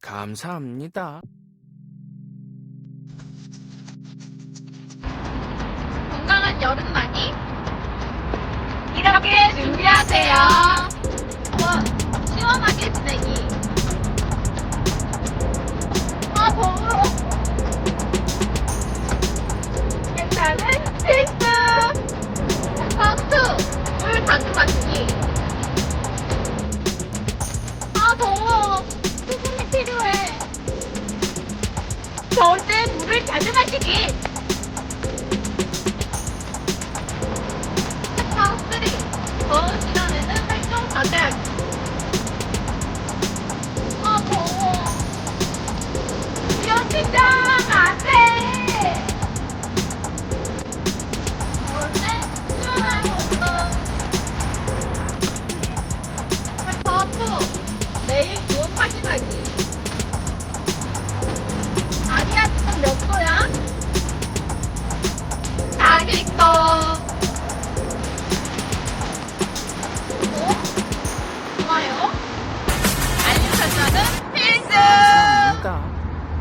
감사합니다. 건강한 여름 많이 이렇게 준비하세요. 와, 시원하게 지내기. 아, 더워. 괜찮은 필수. 박수. 물 자주 마시기.